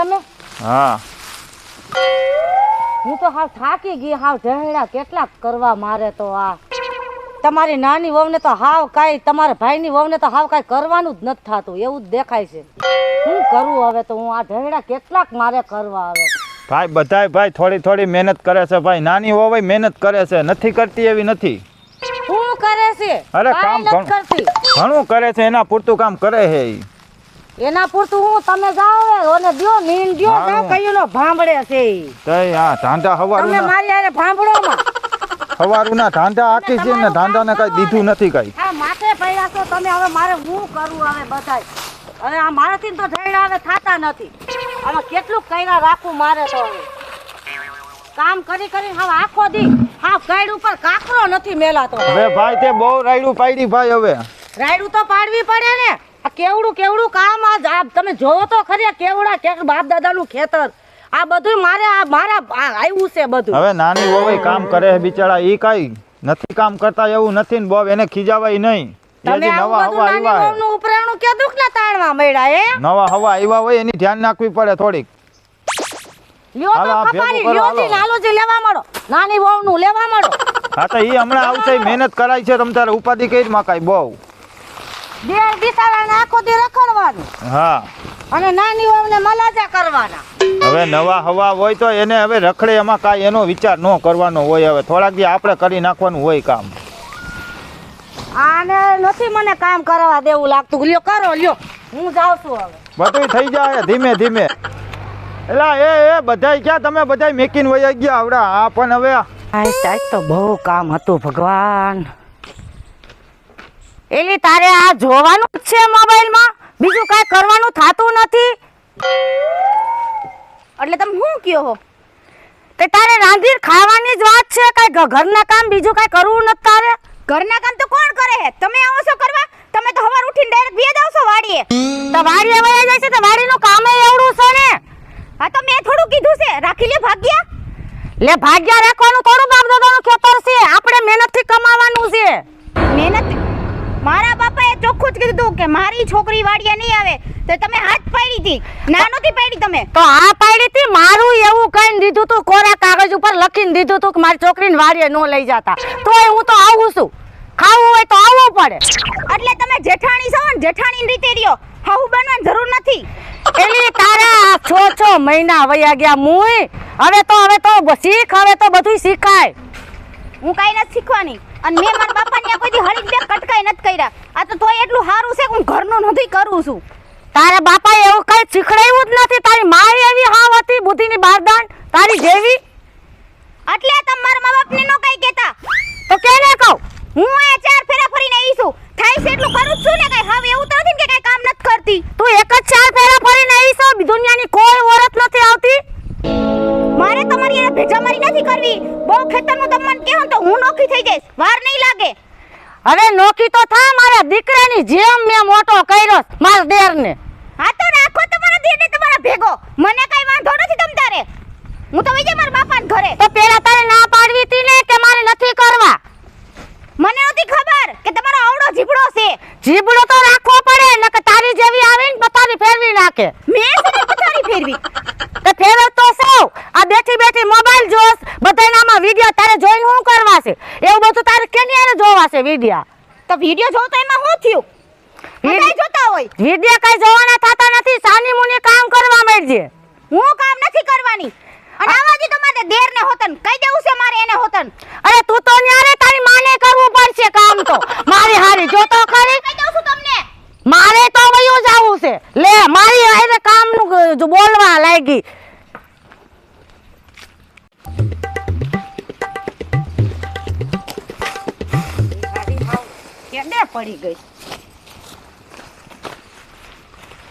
તમે? હા. હું તો હાવ થાકી ગઈ હાવ ઢહેડા કેટલા કરવા મારે તો આ. તમારી નાની વહુને તો હાવ કાંઈ તમારા ભાઈની વહુને તો હાવ કાંઈ કરવાનું જ નથી થતું એવું જ દેખાય છે. શું કરું હવે તો હું? આ ઢહેડા કેટલાક મારે કરવા આવે ભાઈ બધાય ભાઈ થોડી થોડી મહેનત કરે છે ભાઈ. નાની હોવાય મહેનત કરે છે નથી કરતી એવી નથી. શું કરે છે? અરે કામ કરતી. ઘણું કરે છે એના પૂરતું કામ કરે છે એના પૂરતું હું તમે જાઓ ઓને દ્યો મીન દ્યો હા, હું. નો ભાંભળે છે. તઈ હા ધાંધા તમે મારી આરે ભાંભળો માં હવારુના ધાંધા આખી છે ને ધાંધાને કઈ દીધું નથી કઈ. આ માથે પડ્યા છો તમે હવે મારે શું કરવું હવે બધાય? હવે આ મારાથી તો ઢેડા હવે થાતા નથી. આમાં કેટલું કઈરા રાખવું મારે તો કામ કરી કરી હવે આખો દી હા ગાઈડ ઉપર કાકરો નથી મેલાતો. હવે ભાઈ તે બહુ રાયડું પાડી ભાઈ હવે. રાયડું તો પાડવી પડે ને. આ કેવડું કેવડું કામ આ તમે જોવો તો ખરી કેવડા બાપ દાદાનું ખેતર. આ બધું મારે આ મારા આવ્યું છે બધું. હવે નાની હોવાય કામ કરે બિચારા ઈ કઈ નથી કામ કરતા એવું નથી ને બહુ એને ખીજાવાય નહીં. તમે નવા હવા નાની આવ્યા ઉપરાણું કે ના તાણવા મળ્યા એ નવા હવા આવ્યા હોય એની ધ્યાન નાખવી પડે થોડીક. લ્યો તો ખપારી લ્યો હાલો. લાલુજી લેવા મળો. નાની વહુનું લેવા મળો. હા તો ઈ હમણાં આવશે મહેનત કરાય છે તમ તારે ઉપાધિ કરી મકાઈ બહુ. બે બિચારાને આખો દી રખડવાનું. હા. અને નાની વાવને મલાજા કરવાના. હવે નવા હવા હોય તો એને હવે રખડે એમાં કાંઈ એનો વિચાર ન કરવાનો હોય હવે. થોડાક દી આપણે કરી નાખવાનું હોય કામ. આને નથી મને કામ કરવા દેવું લાગતું. લ્યો કરો લ્યો. હું જાઉં છું હવે. બધું થઈ જાય ધીમે ધીમે. એલા એ એ બધાય ક્યાં? તમે બધાય મેકીન વયા ગયા આવડા. આ પણ હવે આજ તો બહુ કામ હતું ભગવાન. એલી તારે આ જોવાનું જ છે મોબાઈલમાં? બીજું કાંઈ કરવાનું થાતું નથી? એટલે તમે શું કયો હો? તે તારે રાંધીર ખાવાની જ વાત છે કાંઈ ઘરના કામ બીજું કાંઈ કરવું નથી તારે? ઘરના કામ તો કોણ કરે હે? તમે આવો છો કરવા? તમે તો હવાર ઉઠીને ડાયરેક્ટ બે જાવ છો વાડીએ. તો વાડીએ વયા જાય છે તો વાડીનું કામ એવડું છે ને? હા તો મેં થોડું કીધું છે. રાખી લે ભાગ્યા. લે ભાગ્યા રાખવાનું થોડું બાપ દાદાનું ખેતર છે. આપણે મહેનતથી કમાવાનું છે. મહેનત મારા બાપાએ ચોખ્ખું જ કીધું કે મારી છોકરી વાડીએ નહીં આવે. તો તમે હાથ પાડી હતી. ના નહોતી પાડી તમે. તો આ પાડી હતી મારું એવું કઈ દીધું તું કોરા કાગળ ઉપર લખીને દીધું તું કે મારી છોકરીને વાડીએ ન લઈ જતા. તોય હું તો આવું છું. ખાવું હોય તો આવવું પડે. એટલે તમે જેઠાણી છો ને જેઠાણી રીતે રહ્યો. હાવું બનવાની જરૂર નથી. એલી તારા છ છ મહિના વયા ગયા મુય હવે તો હવે તો શીખ હવે તો બધું શીખાય. હું કાંઈ નથી શીખવાની. અને મેં મારા બાપાને ત્યાં કોઈ હળી બે કટકાઈ નથી કર્યા. આ તો તોય એટલું સારું છે કે હું ઘરનું નથી કરું છું. તારા બાપાએ એવું કઈ શીખડાયું જ નથી. તારી માય એવી હાવ હતી બુદ્ધિની બારદાન. તારી જેવી નોખી થઈ જઈશ વાર નહીં લાગે. હવે નોખી તો થા મારા દીકરાની જેમ મેં મોટો કર્યો મારા દેરને. હા તો રાખો તમારા ધીરને તમારા ભેગો. મને કઈ વાંધો નથી તમ તારે. હું તો વિજય મારા બાપાને ઘરે. તો પેલા તારે ના પાડવી હતી ને કે મારે નથી કરવા? મને નથી ખબર કે તમારો આવડો જીબડો છે. જીબડો તો રાખવો પડે ને કે તારી જેવી આવીને પથારી ફેરવી નાખે મેં છે પથારી ફેરવી તે ફેરવ તો સૌ આ બેઠી બેઠી મોબાઈલ જોસ બધાનામાં વિડિયો તારે જોઈને શું કરવા છે એવું બધું તારે કેની હારે જોવા છે વિડિયા તો વિડિયો જોઉં તો એમાં શું થયું? બધા જોતા હોય. વિડિયો કઈ જોવાના થતા નથી સાની મુની કામ કરવા માંડજે. હું કામ નથી કરવાની. અને આવાજી તમારે દેર ને હોતન. કઈ દેવું છે મારે એને હોતન. અરે તું તો ન્યારે તારી માને કરવું પડશે કામ તો. મારી હારી જો તો ખરી? કઈ દઉં છું તમને. મારે તો વયું જાવું છે. લે મારી હારે કામનું નું બોલવા લાગી. કેડે પડી ગઈ.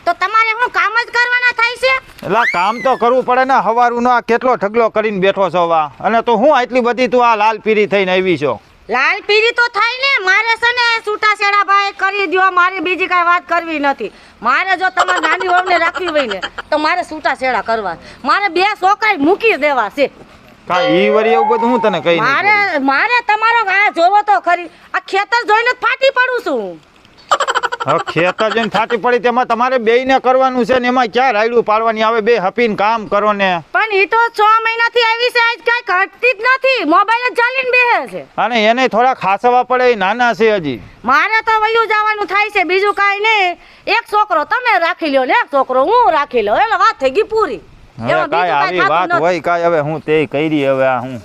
તો તમારે હું કામ જ કરવાના થાય છે? એલા કામ તો કરવું પડે ને. હવારુનો આ કેટલો ઢગલો કરીને બેઠો છો વા. અને તો હું આટલી બધી તું આ લાલ પીરી થઈને આવી છો? લાલ પીરી તો થાય ને. મારે છે ને છૂટા છેડા ભાઈ કરી દ્યો. મારે બીજી કાંઈ વાત કરવી નથી. મારે જો તમારે નાની વહુને રાખવી હોય ને તો મારે છૂટા છેડા કરવા મારે બે છોકરા મૂકી દેવા છે. કા ઈ વરી એવું બધું હું તને કહી મારે મારે તમારો આ જોવો તો ખરી. આ ખેતર જોઈને ફાટી પડું છું. હવે ખેતર જઈને ફાટી પડી તેમાં તમારે બેયને કરવાનું છે ને એમાં ક્યાં રાયડું પાડવાની? આવે બે હપીને કામ કરો ને પણ ઈ તો છ મહિનાથી આવી છે આજ કાંઈ ઘટતી જ નથી. મોબાઈલ જ ચાલીને બેહે છે. અને એને થોડા ખાસવા પડે એ નાના છે હજી. મારે તો વયું જવાનું થાય છે બીજું કાંઈ નહીં. એક છોકરો તમે રાખી લ્યો ને એક છોકરો હું રાખી લઉં. એટલે વાત થઈ ગઈ પૂરી. હવે કાંઈ આવી વાત હોય કાંઈ હવે હું તે કરી હવે આ હું.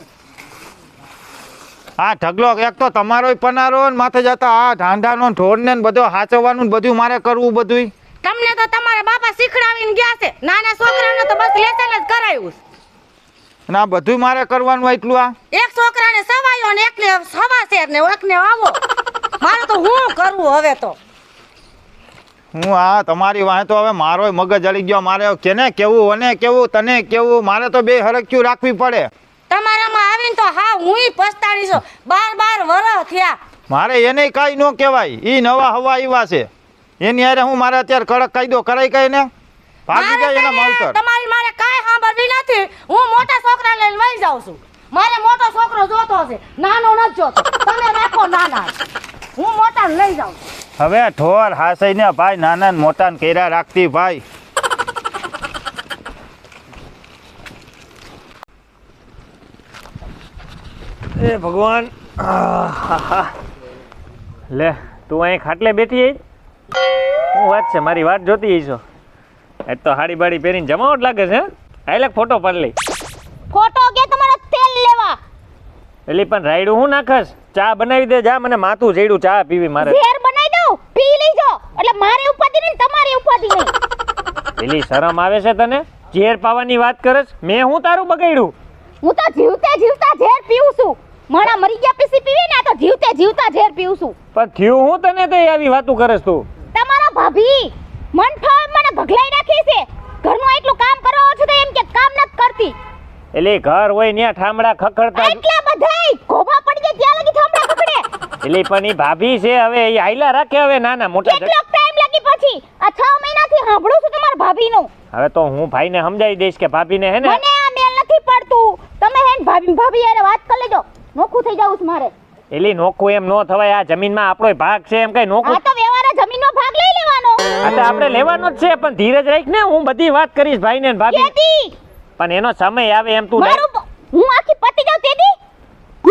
આ ઢગલો એક તો તમારો પનારો ને માથે જતા આ ઢાંઢાનો ઢોરને ને બધો હાચવવાનું બધું મારે કરવું બધુંય. તમને તો તમારા બાપા શીખડાવીને ગયા છે. નાના છોકરાને તો બસ લેસન જ કરાયું ના બધું મારે કરવાનું એટલું આ? એક છોકરાને સવાયો ને એકને સવા શેર ને એકને આવો. મારે તો હું કરવું હવે તો? હું આ તમારી વાંહે તો હવે મારોય મગજ અડી ગયો. મારે કેને કેવું અને કેવું તને કેવું? મારે તો બે હરખ્યું રાખવી પડે. તમારામાં આવીને તો હા હુંય પસ્તાડી છું. બાર બાર વરસ થયા. મારે એને કાંઈ ન કહેવાય. એ નવા હવા આવ્યા છે. એની હારે હું મારે અત્યારે કડક કાયદો કરાઈ કઈ ને ભાગી મારે જાય એના માવતર. તમારી મારે કાંઈ સાંભળવી નથી. હું મોટા છોકરા લઈને વહી જાઉં છું. મારે મોટો છોકરો જોતો છે નાનો નથી જોતો. તમે રાખો નાના. હું મોટા લઈ જાઉં છું. હવે ઠોર હાસઈને ભાઈ નાના મોટા ને કેરા રાખતી ભાઈ. એ ભગવાન. લે તું અહીં ખાટલે બેઠી શું વાત છે? મારી વાત જોતી છો? એ તો હાડી બાડી પહેરીને જમાવટ લાગે છે આઈલે ફોટો પાડી લઈ. ખોટો કે તમારો તેલ લેવા? એલી પણ રાયડું હું નાખસ ચા બનાવી દે જા મને માથું જેડું ચા પીવી મારે ઝેર બનાવી દઉં પી લીજો એટલે મારે ઉપાધિ નહીં તમારી ઉપાધિ નહીં પેલી શરમ આવે છે તને? ઝેર પાવાની વાત કરસ? મેં હું તારું બગાડ્યું? હું તો જીવતે જીવતા ઝેર પીઉં છું. માણા મરી ગયા પીસી પીવી ને આ તો જીવતે જીવતા ઝેર પીઉં છું. પણ થયું હું તને તે આવી વાતો કરસ તું? તમારા ભાભી મન ફાવે મને ભગલાઈ નાખી છે. ઘરનું એટલું કામ કરવા છો તો એમ કે કામ નથી કરતી. એટલે ઘર હોય ન્યા ઠામડા ખખડતા એટલા બધાય ગોભા પડી ગયા ત્યાં લગી ઠામડા ખખડે. એટલે પણ ઈ ભાભી છે હવે એ આઈલા રાખે હવે નાના મોટા કેટલો ટાઈમ લાગી પછી આ 6 મહિનાથી સાંભળું છું તમારા ભાભીનું. હવે તો હું ભાઈને સમજાવી દઈશ કે ભાભીને હે ને મને આ મેલ નથી પડતું. તમે હે ને ભાભી ભાભી યારે વાત કરી લેજો. નોખું થઈ જાવું છે મારે. એલી નોખું એમ નો થવાય. આ જમીનમાં આપણો ભાગ છે એમ કઈ નોખું આ તો વ્યવહારે જમીનનો ભાગ લઈ લેવાનો. એટલે આપણે લેવાનો જ છે પણ ધીરજ રાખ ને. હું બધી વાત કરીશ ભાઈને ને ભાભી પણ એનો સમય આવે એમ તું હું આખી પતી જાઉં તેદી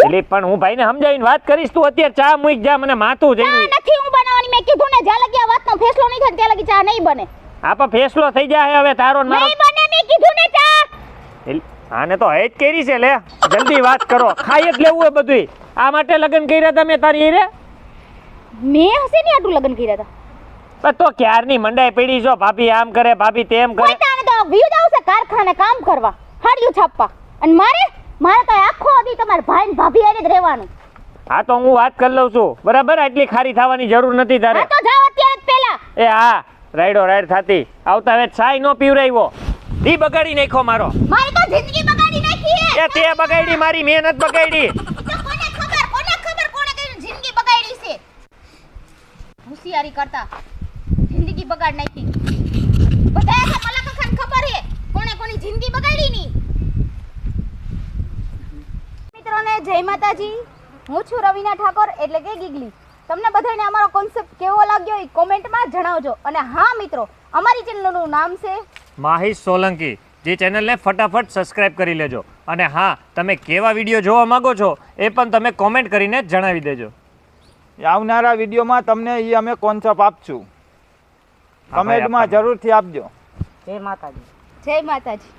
એલી પણ હું ભાઈને સમજાવીને વાત કરીશ. તું અત્યારે ચા મૂક જા મને માથું જઈ નથી હું બનાવવાની. મેં કીધું ને જ્યાં લગી આ વાતનો ફેસલો નહીં થાય ત્યાં લગી ચા નહીં બને. આપા ફેસલો થઈ જાય હવે તારો ને મારો. નહીં બને મેં કીધું ને ચા. આને તો હેજ કરી છે લે. જલ્દી વાત કરો. ખાઈ જ લેવું હોય બધુંય. આ માટે લગ્ન કર્યા તમે તારી રે મેં હશે ને આટલું લગ્ન કર્યા હતા પણ તો ક્યારની મંડાઈ પડી છો? ભાભી આમ કરે ભાભી તેમ કરે. તાણે તો વ્યૂ જ આવશે કારખાને કામ કરવા. હાડિયું છાપવા. અને મારે મારે તો આખો દી તમારા ભાઈ ને ભાભી હારે જ રહેવાનું. હા તો હું વાત કરી લઉં છું. બરાબર? આટલી ખારી થવાની જરૂર નથી તારે. તો જાવ અત્યારે જ પહેલા એ હા. રાઈડો રાઈડ થાતી. આવતા હવે ચાય નો પીવરાવ્યો દી બગાડી નાખ્યો મારો. મારી તો જિંદગી બગાડી નાખી હે. એ તે બગાડી મારી મહેનત બગાડી. તો કોને ખબર કોને ખબર કોણે કઈ જિંદગી બગાડી છે? હોશિયારી કરતા. જિંદગી બગાડ નાખી. બધા છે મલક ખાન ખબર હે કોણે કોની જિંદગી બગાડી ની. મિત્રોને જય માતાજી. હું છું રવિના ઠાકોર એટલે કે ગીગલી. તમને બધાને અમારો કોન્સેપ્ટ કેવો લાગ્યો એ કોમેન્ટમાં જણાવજો. અને હા મિત્રો અમારી ચેનલનું નામ છે માહિશ સોલંકી. જે ચેનલને ફટાફટ સબસ્ક્રાઇબ કરી લેજો. અને હા તમે કેવા વીડિયો જોવા માગો છો એ પણ તમે કોમેન્ટ કરીને જણાવી દેજો. આવનારા વિડીયોમાં તમને એ અમે કોન્સેપ્ટ આપશું. કમેન્ટમાં જરૂરથી આપજો. જય માતાજી. જય માતાજી.